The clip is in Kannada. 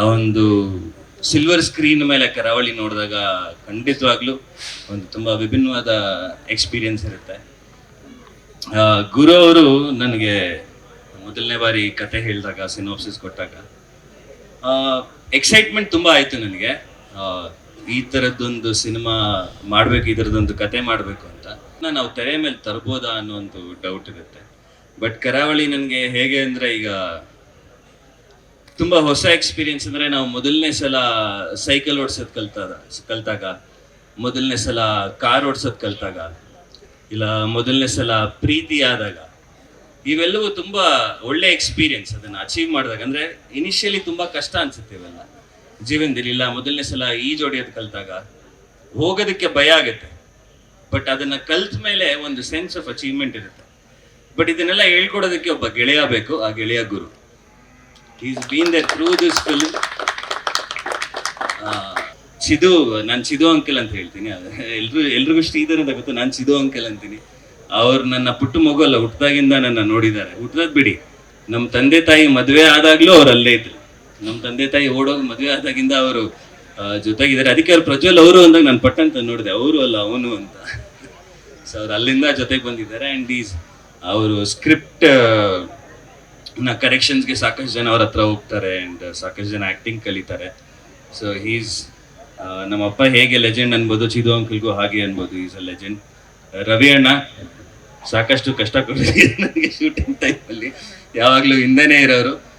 ಆ ಒಂದು ಸಿಲ್ವರ್ ಸ್ಕ್ರೀನ್ ಮೇಲೆ ಕರಾವಳಿ ನೋಡಿದಾಗ ಖಂಡಿತವಾಗ್ಲೂ ಒಂದು ತುಂಬಾ ವಿಭಿನ್ನವಾದ ಎಕ್ಸ್ಪೀರಿಯನ್ಸ್ ಇರುತ್ತೆ. ಗುರು ಅವರು ನನಗೆ ಮೊದಲನೇ ಬಾರಿ ಕತೆ ಹೇಳಿದಾಗ ಸಿನೋಪ್ಸಿಸ್ ಕೊಟ್ಟಾಗ ಎಕ್ಸೈಟ್ಮೆಂಟ್ ತುಂಬಾ ಆಯ್ತು ನನಗೆ. ಈ ಥರದ್ದೊಂದು ಸಿನಿಮಾ ಮಾಡ್ಬೇಕು, ಈ ಥರದ್ದೊಂದು ಕತೆ ಮಾಡಬೇಕು ಅಂತ. ನಾವು ತೆರೆ ಮೇಲೆ ತರ್ಬೋದಾ ಅನ್ನೋ ಒಂದು ಡೌಟ್ ಇರುತ್ತೆ. ಬಟ್ ಕರಾವಳಿ ನನಗೆ ಹೇಗೆ ಅಂದ್ರೆ ಈಗ ತುಂಬಾ ಹೊಸ ಎಕ್ಸ್ಪೀರಿಯನ್ಸ್ ಅಂದ್ರೆ ನಾವು ಮೊದಲನೇ ಸಲ ಸೈಕಲ್ ಓಡಿಸೋದು ಕಲ್ತಾಗ ಕಲ್ತಾಗ, ಮೊದಲನೇ ಸಲ ಕಾರ್ ಓಡಿಸೋದು ಕಲ್ತಾಗ, ಇಲ್ಲ ಮೊದಲನೇ ಸಲ ಪ್ರೀತಿ ಆದಾಗ, ಇವೆಲ್ಲವೂ ತುಂಬಾ ಒಳ್ಳೆ ಎಕ್ಸ್ಪೀರಿಯನ್ಸ್ ಅದನ್ನ ಅಚೀವ್ ಮಾಡಿದಾಗ. ಅಂದ್ರೆ ಇನಿಷಿಯಲಿ ತುಂಬಾ ಕಷ್ಟ ಅನ್ಸುತ್ತೆ ಇವೆಲ್ಲ. ಜೀವನದಲ್ಲಿ ಇಲ್ಲ, ಮೊದಲನೇ ಸಲ ಈ ಹೊಡೆಯೋದು ಕಲ್ತಾಗ, ಹೋಗೋದಕ್ಕೆ ಭಯ ಆಗುತ್ತೆ. ಬಟ್ ಅದನ್ನ ಕಲ್ತ ಮೇಲೆ ಒಂದು ಸೆನ್ಸ್ ಆಫ್ ಅಚೀವ್ಮೆಂಟ್ ಇರುತ್ತೆ. ಬಟ್ ಇದನ್ನೆಲ್ಲ ಹೇಳ್ಕೊಡೋದಕ್ಕೆ ಒಬ್ಬ ಗೆಳೆಯ ಬೇಕು, ಆ ಗೆಳೆಯ ಗುರು. Is been the through this film Chidu, ನಾನು ಚಿದು ಅಂಕಲ್ ಅಂತ ಹೇಳ್ತೀನಿ. ಎಲ್ರು, ಎಲ್ರಿಗೂ ಶ್ರೀಧರ್ ಅಂತ ಗೊತ್ತು. ನಾನು ಚಿದು ಅಂಕಲ್ ಅಂತೀನಿ. ಅವ್ರು ನನ್ನ ಪುಟ್ಟ ಮಗು ಅಲ್ಲ ಹುಟ್ಟದಾಗಿಂದ ನನ್ನ ನೋಡಿದ್ದಾರೆ. ಹುಟ್ಟದ್ ಬಿಡಿ. ನಮ್ಮ ತಂದೆ ತಾಯಿ ಮದುವೆ ಆದಾಗ್ಲೂ ಅವ್ರು ಅಲ್ಲೇ ಇದ್ರು. ನಮ್ಮ ತಂದೆ ತಾಯಿ ಓಡೋಗಿ ಮದುವೆ ಆದಾಗಿಂದ ಅವರು ಜೊತೆಗಿದ್ದಾರೆ. ಅದಕ್ಕೆ ಅವ್ರು ಪ್ರಜ್ವಲ್ ಅವರು ಅಂದಾಗ ನಾನು ಪಟ್ಟಂತ ನೋಡಿದೆ. ಅವರು ಅಲ್ಲ, ಅವನು ಅಂತ. ಸೊ ಅವ್ರು ಅಲ್ಲಿಂದ ಜೊತೆಗೆ ಬಂದಿದ್ದಾರೆ. ಆ್ಯಂಡ್ ಈಸ್ ಅವರು ಸ್ಕ್ರಿಪ್ಟ್ ಕರೆಕ್ಷನ್ಸ್ಗೆ ಸಾಕಷ್ಟು ಜನ ಅವ್ರ ಹತ್ರ ಹೋಗ್ತಾರೆ ಅಂಡ್ ಸಾಕಷ್ಟು ಜನ ಆ್ಯಕ್ಟಿಂಗ್ ಕಲಿತಾರೆ. ಸೊ ಹೀಸ್ ನಮ್ಮಪ್ಪ ಹೇಗೆ ಲೆಜೆಂಡ್ ಅನ್ಬೋದು, ಚಿದು ಅಂಕಲ್ಗೂ ಹಾಗೆ ಅನ್ಬೋದು ಈಸ್ ಅ ಲೆಜೆಂಡ್ ರವಿ ಅಣ್ಣ, ಸಾಕಷ್ಟು ಕಷ್ಟ ಕೊಟ್ಟಿದ್ದೀರಿ ನನಗೆ ಶೂಟಿಂಗ್ ಟೈಮಲ್ಲಿ ಯಾವಾಗಲೂ ಹಿಂದೆನೇ ಇರೋರು.